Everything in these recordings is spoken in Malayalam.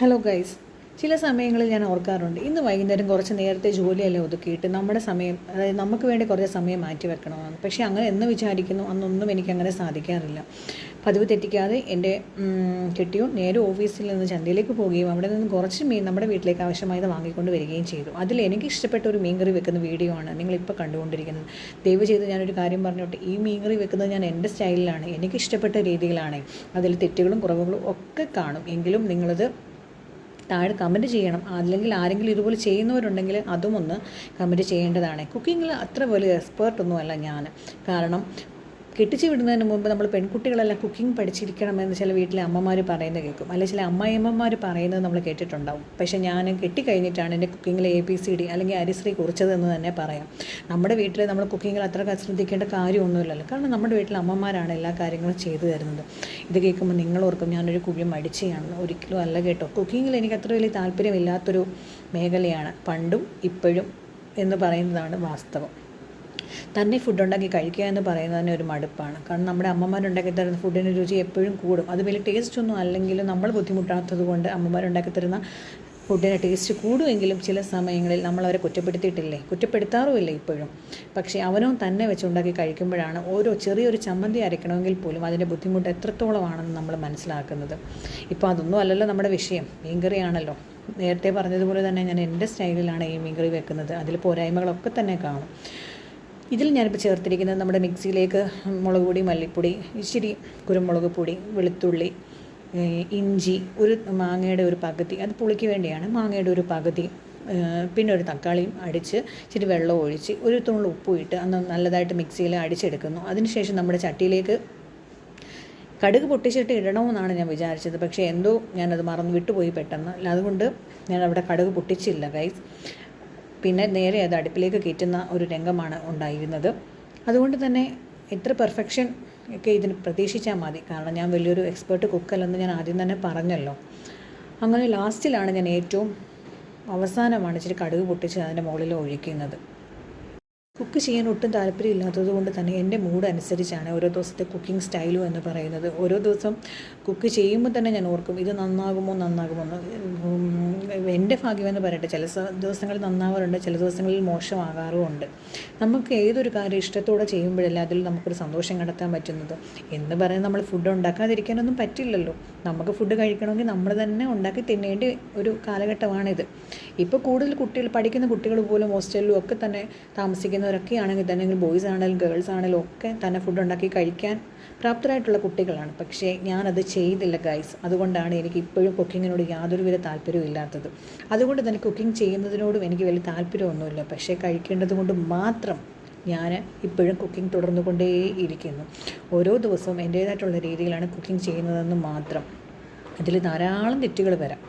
ഹലോ ഗൈസ് ചില സമയങ്ങളിൽ ഞാൻ ഓർക്കാറുണ്ട് ഇന്ന് വൈകുന്നേരം കുറച്ച് നേരത്തെ ജോലിയെല്ലാം ഒതുക്കിയിട്ട് നമ്മുടെ സമയം അതായത് നമുക്ക് വേണ്ടി കുറച്ച് സമയം മാറ്റി വെക്കണമെന്ന് പക്ഷേ അങ്ങനെ എന്ന് വിചാരിക്കുന്നു അന്നൊന്നും എനിക്ക് അങ്ങനെ സാധിക്കാറില്ല. പതിവ് തെറ്റിക്കാതെ എന്റെ കെട്ടിയോ നേരെ ഓഫീസിൽ നിന്ന് ചന്തയിലേക്ക് പോവുകയും അവിടെ നിന്ന് കുറച്ച് മീൻ നമ്മുടെ വീട്ടിലേക്ക് ആവശ്യമായത് വാങ്ങിക്കൊണ്ട് വരികയും ചെയ്തു. അതിൽ എനിക്ക് ഇഷ്ടപ്പെട്ട ഒരു മീൻകറി വെക്കുന്ന വീഡിയോ ആണ് നിങ്ങളിപ്പോൾ കണ്ടുകൊണ്ടിരിക്കുന്നത്. ദയവ് ചെയ്ത് ഞാനൊരു കാര്യം പറഞ്ഞോട്ടെ ഈ മീൻകറി വെക്കുന്നത് ഞാൻ എന്റെ സ്റ്റൈലിലാണ് എനിക്ക് ഇഷ്ടപ്പെട്ട രീതിയിലാണ്. അതിൽ തെറ്റുകളും കുറവുകളും ഒക്കെ കാണും. എങ്കിലും നിങ്ങളത് താഴെ കമന്റ് ചെയ്യണം. അല്ലെങ്കിൽ ആരെങ്കിലും ഇതുപോലെ ചെയ്യുന്നവരുണ്ടെങ്കിൽ അതും ഒന്ന് കമന്റ് ചെയ്യേണ്ടതാണ്. കുക്കിങ്ങിൽ അത്ര വലിയ എക്സ്പേർട്ടൊന്നുമല്ല ഞാൻ. കാരണം കെട്ടിച്ച് വിടുന്നതിന് മുമ്പ് നമ്മൾ പെൺകുട്ടികളെല്ലാം കുക്കിംഗ് പഠിച്ചിരിക്കണമെന്ന് ചില വീട്ടിലെ അമ്മമാർ പറയുന്നത് കേൾക്കും. അല്ലെങ്കിൽ ചില അമ്മായിയമ്മമാർ പറയുന്നത് നമ്മൾ കേട്ടിട്ടുണ്ടാവും. പക്ഷേ ഞാൻ കെട്ടിക്കഴിഞ്ഞിട്ടാണ് എന്റെ കുക്കിങ്ങിലെ എ പി സി ഡി അല്ലെങ്കിൽ അരിശ്രീ കുറിച്ചതെന്ന് തന്നെ പറയാം. നമ്മുടെ വീട്ടിൽ നമ്മൾ കുക്കിങ്ങിൽ അത്ര ശ്രദ്ധിക്കേണ്ട കാര്യമൊന്നുമില്ലല്ലോ. കാരണം നമ്മുടെ വീട്ടിലെ അമ്മമാരാണ് എല്ലാ കാര്യങ്ങളും ചെയ്തു തരുന്നത്. ഇത് കേൾക്കുമ്പോൾ നിങ്ങൾ ഓർക്കും ഞാനൊരു കുഴി മടിച്ചയാണെന്ന് ഒരിക്കലും അല്ല കേട്ടോ. കുക്കിങ്ങിൽ എനിക്ക് അത്ര വലിയ താല്പര്യമില്ലാത്തൊരു മേഖലയാണ്. പണ്ടും ഇപ്പോഴും എന്ന് പറയുന്നതാണ് വാസ്തവം. തന്നെ ഫുഡ് ഉണ്ടാക്കി കഴിക്കുക എന്ന് പറയുന്നതിന് ഒരു മടുപ്പാണ്. കാരണം നമ്മുടെ അമ്മമാരുണ്ടാക്കി തരുന്ന ഫുഡിന് രുചി എപ്പോഴും കൂടും. അത് വലിയ ടേസ്റ്റ് ഒന്നും അല്ലെങ്കിലും നമ്മൾ ബുദ്ധിമുട്ടാത്തത് കൊണ്ട് അമ്മമാരുണ്ടാക്കി തരുന്ന ഫുഡിന് ടേസ്റ്റ് കൂടുമെങ്കിലും ചില സമയങ്ങളിൽ നമ്മൾ അവരെ കുറ്റപ്പെടുത്തിയിട്ടില്ലേ? കുറ്റപ്പെടുത്താറുമില്ല ഇപ്പോഴും. പക്ഷേ അവനോ തന്നെ വെച്ചുണ്ടാക്കി കഴിക്കുമ്പോഴാണ് ഓരോ ചെറിയൊരു ചമ്മന്തി അരയ്ക്കണമെങ്കിൽ പോലും അതിന്റെ ബുദ്ധിമുട്ട് എത്രത്തോളമാണെന്ന് നമ്മൾ മനസ്സിലാക്കുന്നത്. ഇപ്പോൾ അതൊന്നും അല്ലല്ലോ നമ്മുടെ വിഷയം. മീൻകറിയാണല്ലോ. നേരത്തെ പറഞ്ഞതുപോലെ തന്നെ ഞാൻ എന്റെ സ്റ്റൈലിലാണ് ഈ മീൻകറി വെക്കുന്നത്. അതിൽ പോരായ്മകളൊക്കെ തന്നെ കാണും. ഇതിൽ ഞാനിപ്പോൾ ചേർത്തിരിക്കുന്നത് നമ്മുടെ മിക്സിയിലേക്ക് മുളക് പൊടി മല്ലിപ്പൊടി ഇച്ചിരി കുരുമുളക് പൊടി വെളുത്തുള്ളി ഇഞ്ചി ഒരു മാങ്ങയുടെ ഒരു പകുതി അത് പുളിക്ക് വേണ്ടിയാണ് മാങ്ങയുടെ ഒരു പകുതി പിന്നെ ഒരു തക്കാളിയും അടിച്ച് ഇച്ചിരി വെള്ളം ഒഴിച്ച് ഒരു തുള്ളി ഉപ്പും ഇട്ട് അന്ന് നല്ലതായിട്ട് മിക്സിയിൽ അടിച്ചെടുക്കുന്നു. അതിനുശേഷം നമ്മുടെ ചട്ടിയിലേക്ക് കടുക് പൊട്ടിച്ചിട്ട് ഇടണമെന്നാണ് ഞാൻ വിചാരിച്ചത്. പക്ഷേ എന്തോ ഞാനത് മറന്നു വിട്ടുപോയി പെട്ടെന്ന്. അതുകൊണ്ട് ഞാൻ അവിടെ കടുക് പൊട്ടിച്ചില്ല ഗൈസ് പിന്നെ നേരെ അത് അടുപ്പിലേക്ക് കയറ്റുന്ന ഒരു രംഗമാണ് ഉണ്ടായിരുന്നത്. അതുകൊണ്ട് തന്നെ എത്ര പെർഫെക്ഷൻ ഒക്കെ ഇതിന് പ്രതീക്ഷിച്ചാൽ മതി. കാരണം ഞാൻ വലിയൊരു എക്സ്പേർട്ട് കുക്കല്ലെന്ന് ഞാൻ ആദ്യം തന്നെ പറഞ്ഞല്ലോ. അങ്ങനെ ലാസ്റ്റിലാണ് ഞാൻ ഏറ്റവും അവസാനമാണ് ഇച്ചിരി കടുക് പൊട്ടിച്ച് അതിന്റെ മുകളിൽ ഒഴിക്കുന്നത്. കുക്ക് ചെയ്യാൻ ഒട്ടും താല്പര്യമില്ലാത്തത് കൊണ്ട് തന്നെ എന്റെ മൂഡ് അനുസരിച്ചാണ് ഓരോ ദിവസത്തെ കുക്കിംഗ് സ്റ്റൈലും എന്ന് പറയുന്നത്. ഓരോ ദിവസം കുക്ക് ചെയ്യുമ്പോൾ തന്നെ ഞാൻ ഓർക്കും ഇത് നന്നാകുമോ നന്നാകുമോ എന്റെ ഭാഗ്യമെന്ന് പറയട്ടെ ചില ദിവസങ്ങളിൽ നന്നാവാറുണ്ട് ചില ദിവസങ്ങളിൽ മോശമാകാറുമുണ്ട്. നമുക്ക് ഏതൊരു കാര്യം ഇഷ്ടത്തോടെ ചെയ്യുമ്പോഴല്ല അതിൽ നമുക്കൊരു സന്തോഷം കണ്ടെത്താൻ പറ്റുന്നത്? എന്ന് പറയുന്നത് നമ്മൾ ഫുഡ് ഉണ്ടാക്കാതിരിക്കാനൊന്നും പറ്റില്ലല്ലോ. നമുക്ക് ഫുഡ് കഴിക്കണമെങ്കിൽ നമ്മൾ തന്നെ ഉണ്ടാക്കി തിന്നേണ്ട ഒരു കാലഘട്ടമാണിത്. ഇപ്പോൾ കൂടുതൽ കുട്ടികൾ പഠിക്കുന്ന കുട്ടികൾ പോലും ഹോസ്റ്റലിലും ഒക്കെ തന്നെ താമസിക്കുന്ന ചെയ്യുന്നവരൊക്കെ ആണെങ്കിൽ തന്നെ ബോയ്സ് ആണെങ്കിലും ഗേൾസ് ആണെങ്കിലും ഒക്കെ തന്നെ ഫുഡ് ഉണ്ടാക്കി കഴിക്കാൻ പ്രാപ്തരായിട്ടുള്ള കുട്ടികളാണ്. പക്ഷേ ഞാനത് ചെയ്തില്ല ഗൈസ് അതുകൊണ്ടാണ് എനിക്ക് ഇപ്പോഴും കുക്കിങ്ങിനോട് യാതൊരു യാതൊരുവിധ താല്പര്യവും ഇല്ലാത്തത്. അതുകൊണ്ട് തന്നെ കുക്കിംഗ് ചെയ്യുന്നതിനോടും എനിക്ക് വലിയ താല്പര്യമൊന്നുമില്ല. പക്ഷേ കഴിക്കേണ്ടത് കൊണ്ട് മാത്രം ഞാൻ ഇപ്പോഴും കുക്കിംഗ് തുടർന്നുകൊണ്ടേ ഇരിക്കുന്നു. ഓരോ ദിവസവും എന്റേതായിട്ടുള്ള രീതിയിലാണ് കുക്കിംഗ് ചെയ്യുന്നതെന്ന് മാത്രം. അതിൽ ധാരാളം തെറ്റുകൾ വരാം.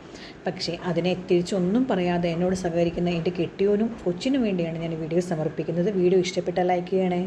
പക്ഷേ അതിനെ തിരിച്ചൊന്നും പറയാതെ എന്നോട് സഹകരിക്കുന്ന എന്റെ കെട്ടിയോനും കൊച്ചിനും വേണ്ടിയാണ് ഞാൻ വീഡിയോ സമർപ്പിക്കുന്നത്. വീഡിയോ ഇഷ്ടപ്പെട്ടാൽ ലൈക്ക് ചെയ്യണേ.